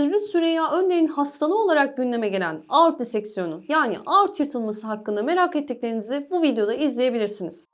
Sırrı Süreyya Önder'in hastalığı olarak gündeme gelen aort diseksiyonu yani aort yırtılması hakkında merak ettiklerinizi bu videoda izleyebilirsiniz.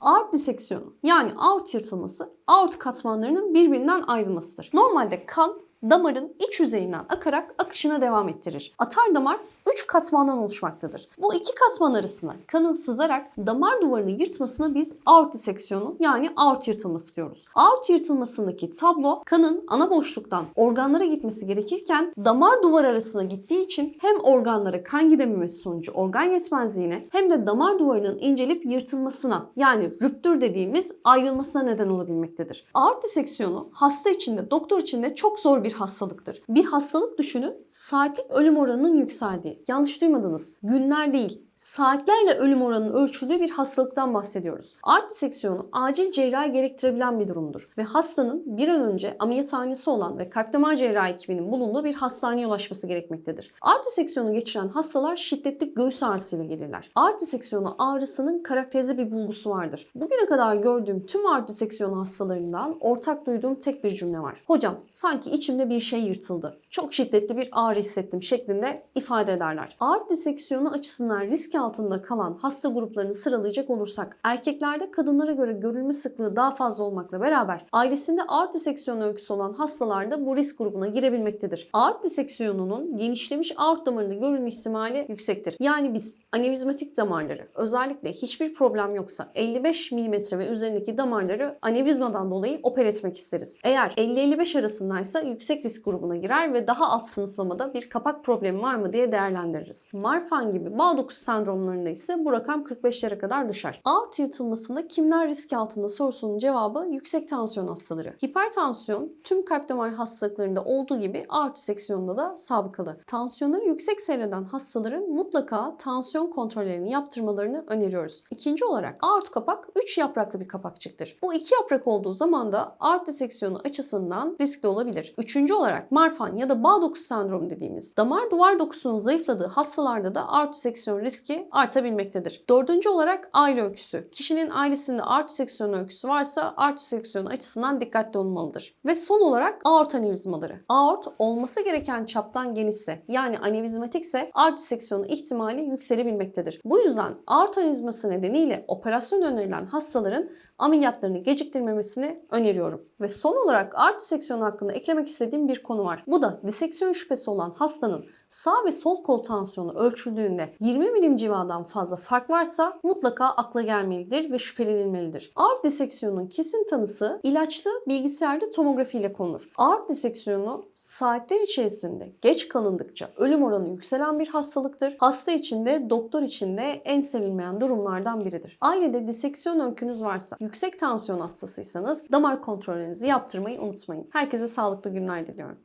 Aort diseksiyonu yani aort yırtılması aort katmanlarının birbirinden ayrılmasıdır. Normalde kan damarın iç yüzeyinden akarak akışına devam ettirir. Atar damar 3 katmandan oluşmaktadır. Bu iki katman arasına kanın sızarak damar duvarını yırtmasına biz aort diseksiyonu yani aort yırtılması diyoruz. Aort yırtılmasındaki tablo kanın ana boşluktan organlara gitmesi gerekirken damar duvar arasına gittiği için hem organlara kan gidememesi sonucu organ yetmezliğine hem de damar duvarının incelip yırtılmasına yani rüptür dediğimiz ayrılmasına neden olabilmektedir. Aort diseksiyonu hasta içinde doktor içinde çok zor bir hastalıktır. Bir hastalık düşünün saatlik ölüm oranının yükseldiği. Yanlış duymadınız. Günler değil saatlerle ölüm oranının ölçüldüğü bir hastalıktan bahsediyoruz. Art diseksiyonu acil cerrahi gerektirebilen bir durumdur ve hastanın bir an önce ameliyathanesi olan ve kalp damar cerrahi ekibinin bulunduğu bir hastaneye ulaşması gerekmektedir. Art diseksiyonu geçiren hastalar şiddetli göğüs ağrısıyla gelirler. Art diseksiyonu ağrısının karakterize bir bulgusu vardır. Bugüne kadar gördüğüm tüm art diseksiyonu hastalarından ortak duyduğum tek bir cümle var. Hocam sanki içimde bir şey yırtıldı. Çok şiddetli bir ağrı hissettim şeklinde ifade ederler. Art diseksiyonu açısından risk altında kalan hasta gruplarını sıralayacak olursak erkeklerde kadınlara göre görülme sıklığı daha fazla olmakla beraber ailesinde aort diseksiyon öyküsü olan hastalarda bu risk grubuna girebilmektedir. Aort diseksiyonunun genişlemiş aort damarında görülme ihtimali yüksektir. Yani biz anevrizmatik damarları özellikle hiçbir problem yoksa 55 mm ve üzerindeki damarları anevrizmadan dolayı oper etmek isteriz. Eğer 50-55 arasındaysa yüksek risk grubuna girer ve daha alt sınıflamada bir kapak problemi var mı diye değerlendiririz. Marfan gibi bağ dokusu sendromlarında ise bu rakam 45'lere kadar düşer. Aort yırtılmasında kimler risk altında sorusunun cevabı yüksek tansiyon hastaları. Hipertansiyon tüm kalp damar hastalıklarında olduğu gibi aort diseksiyonunda da sabıkalı. Tansiyonları yüksek seyreden hastaların mutlaka tansiyon kontrollerini yaptırmalarını öneriyoruz. İkinci olarak aort kapak 3 yapraklı bir kapakçıktır. Bu iki yaprak olduğu zaman da aort diseksiyonu açısından riskli olabilir. Üçüncü olarak marfan ya da bağ dokusu sendromu dediğimiz damar duvar dokusunun zayıfladığı hastalarda da aort diseksiyon riski artabilmektedir. Dördüncü olarak aile öyküsü. Kişinin ailesinde aort diseksiyon öyküsü varsa aort diseksiyonu açısından dikkatli olmalıdır. Ve son olarak aort anevrizmaları. Aort olması gereken çaptan genişse yani anevrizmatikse aort diseksiyonu ihtimali yükselebilmektedir. Bu yüzden aort anevrizması nedeniyle operasyon önerilen hastaların ameliyatlarını geciktirmemesini öneriyorum. Ve son olarak aort diseksiyonu hakkında eklemek istediğim bir konu var. Bu da diseksiyon şüphesi olan hastanın sağ ve sol kol tansiyonu ölçüldüğünde 20 milim civadan fazla fark varsa mutlaka akla gelmelidir ve şüphelenilmelidir. Aort diseksiyonun kesin tanısı ilaçlı bilgisayarlı tomografi ile konur. Aort diseksiyonu saatler içerisinde geç kalındıkça ölüm oranı yükselen bir hastalıktır. Hasta için de doktor için de en sevilmeyen durumlardan biridir. Ailede diseksiyon öykünüz varsa, yüksek tansiyon hastasıysanız damar kontrolünüzü yaptırmayı unutmayın. Herkese sağlıklı günler diliyorum.